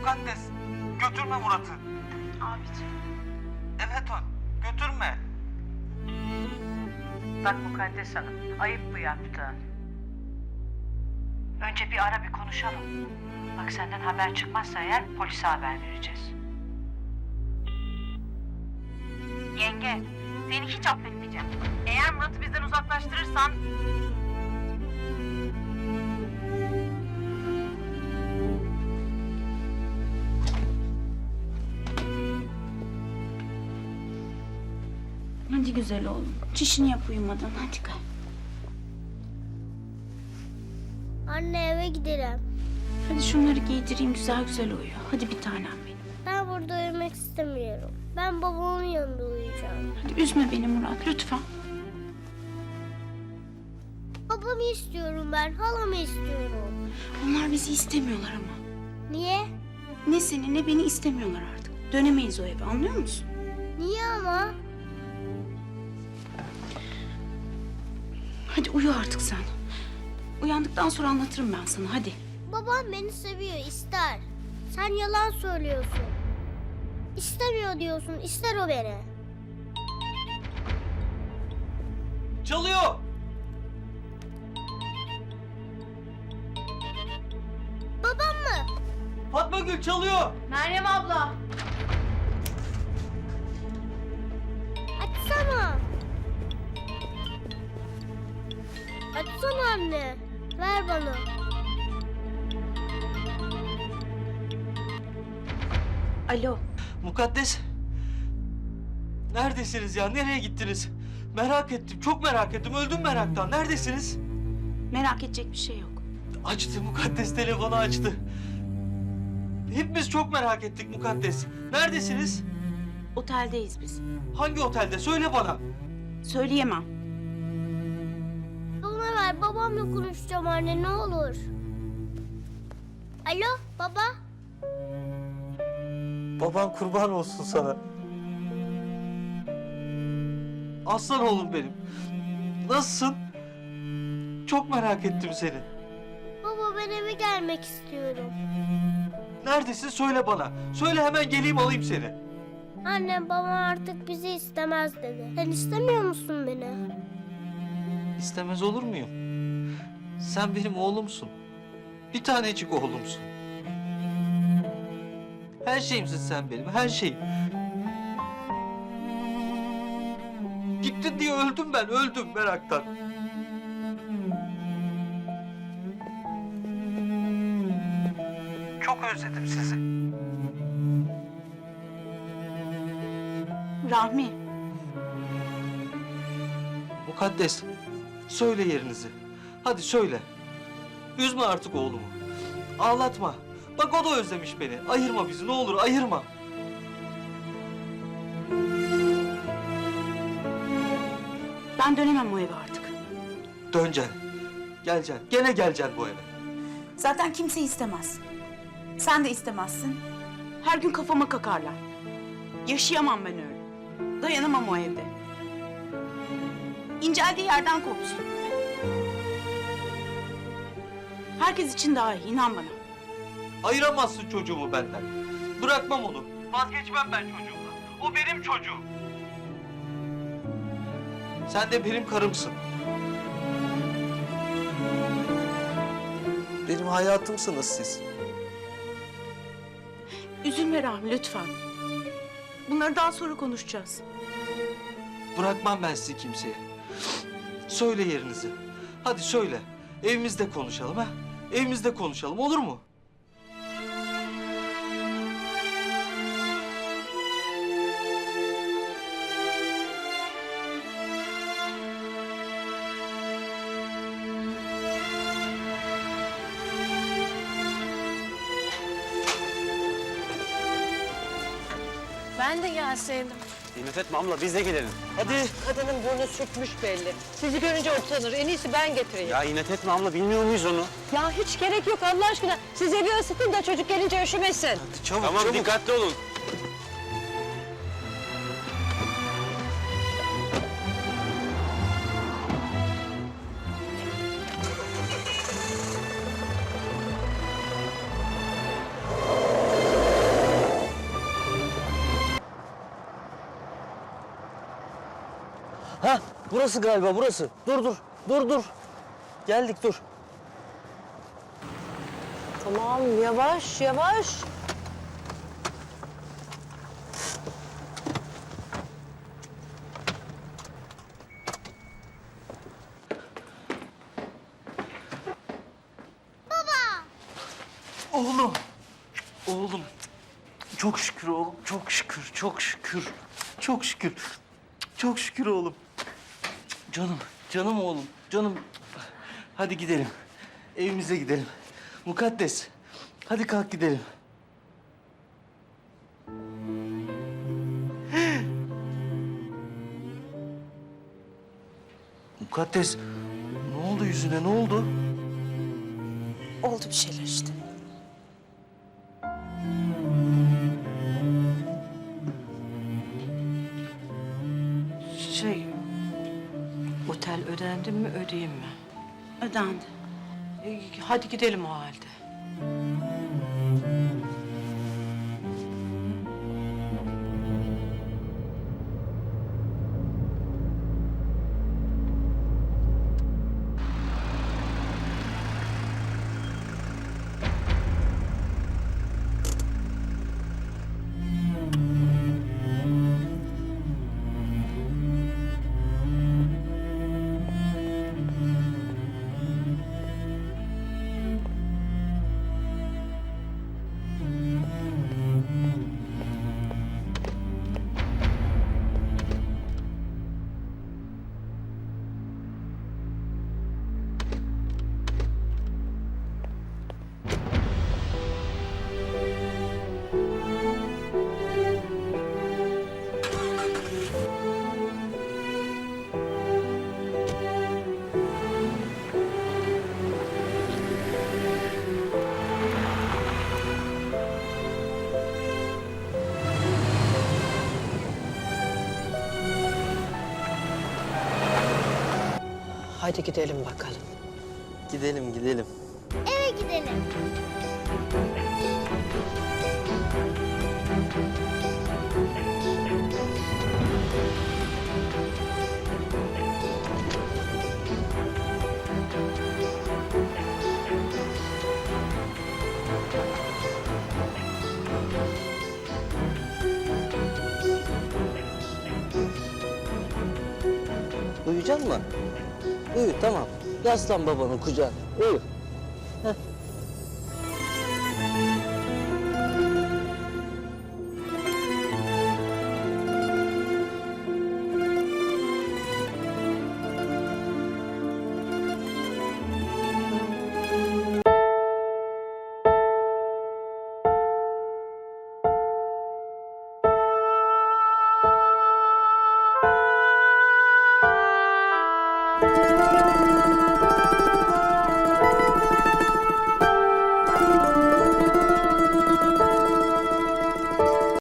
Mukaddes götürme Murat'ı. Abicim. Evet o götürme. Bak Mukaddes Hanım, ayıp bu yaptığın. Önce bir ara bir konuşalım. Bak senden haber çıkmazsa eğer polise haber vereceğiz. Yenge, seni hiç affetmeyeceğim. Eğer Murat'ı bizden uzaklaştırırsan... Hadi güzel oğlum. Çişini yap uyumadan. Hadi gel. Anne eve gidelim. Hadi şunları giydireyim güzel güzel uyu. Hadi bir tanem benim. Ben burada uyumak istemiyorum. Ben babamın yanında uyuyacağım. Hadi üzme beni Murat lütfen. Babamı istiyorum ben, halamı istiyorum. Onlar bizi istemiyorlar ama. Niye? Ne seni ne beni istemiyorlar artık. Dönemeyiz o eve anlıyor musun? Niye ama? Hadi uyu artık sen. Uyandıktan sonra anlatırım ben sana hadi. Babam beni seviyor, ister. Sen yalan söylüyorsun. İstemiyor diyorsun, ister o beni. Çalıyor. Babam mı? Fatma Gül çalıyor. Meryem abla. Açsana. Açsana anne. Ver bana. Alo. Mukaddes. Neredesiniz ya? Nereye gittiniz? Merak ettim. Çok merak ettim. Öldüm meraktan. Neredesiniz? Merak edecek bir şey yok. Açtı Mukaddes telefonu açtı. Hepimiz çok merak ettik Mukaddes. Neredesiniz? Oteldeyiz biz. Hangi otelde? Söyle bana. Söyleyemem. Ver, babamla konuşacağım anne ne olur. Alo, baba. Baban kurban olsun sana. Aslan oğlum benim. Nasılsın? Çok merak ettim seni. Baba ben eve gelmek istiyorum. Neredesin söyle bana. Söyle hemen geleyim alayım seni. Annem babam artık bizi istemez dedi. Sen istemiyor musun beni? İstemez olur muyum? Sen benim oğlumsun. Bir tanecik oğlumsun. Her şeyimsin sen benim, her şeyim. Gittin diye öldüm ben, öldüm meraktan. Çok özledim sizi. Rahmi. Mukaddes, söyle yerinizi. Hadi söyle. Üzme artık oğlumu. Ağlatma. Bak o da özlemiş beni. Ayırma bizi ne olur ayırma. Ben dönemem o eve artık. Döneceksin. Geleceksin. Gene geleceksin bu eve. Zaten kimse istemez. Sen de istemezsin. Her gün kafama kakarlar. Yaşayamam ben öyle. Dayanamam o evde. İnceldiği yerden kopsun. Herkes için daha iyi, inan bana. Ayıramazsın çocuğumu benden. Bırakmam onu. Vazgeçmem ben çocuğumdan. O benim çocuğum. Sen de benim karımsın. Benim hayatımsınız siz. Üzülme Rahmi lütfen. Bunları daha sonra konuşacağız. Bırakmam ben sizi kimseye. Söyle yerinizi. Hadi söyle. Evimizde konuşalım ha. Evimizde konuşalım olur mu? Ben de gelseydim. İnat etme abla biz de gelelim. Hadi. Kadının burnu sürtmüş belli. Sizi görünce utanır. En iyisi ben getireyim. Ya inat etme abla bilmiyor muyuz onu? Ya hiç gerek yok Allah aşkına. Siz evi ısıtın da çocuk gelince üşümesin. Hadi çabuk Tamam çabuk. dikkatli olun. Burası galiba burası. Dur dur. Dur dur. Geldik dur. Tamam yavaş yavaş. Oğlum. Oğlum. Çok şükür oğlum. Çok şükür. Çok şükür. Çok şükür. Çok şükür oğlum. Canım. Canım oğlum. Canım. Hadi gidelim. Evimize gidelim. Mukaddes. Hadi kalk gidelim. Mukaddes. Ne oldu yüzüne? Ne oldu? Oldu bir şeyler işte. Şey, otel ödendi mi ödeyeyim mi? Ödendi. E, hadi gidelim o halde. Hadi gidelim bakalım. Gidelim gidelim. Eve gidelim. Uyuyacak mı? Uyu tamam. Yaslan babanın kucağına. Uyu.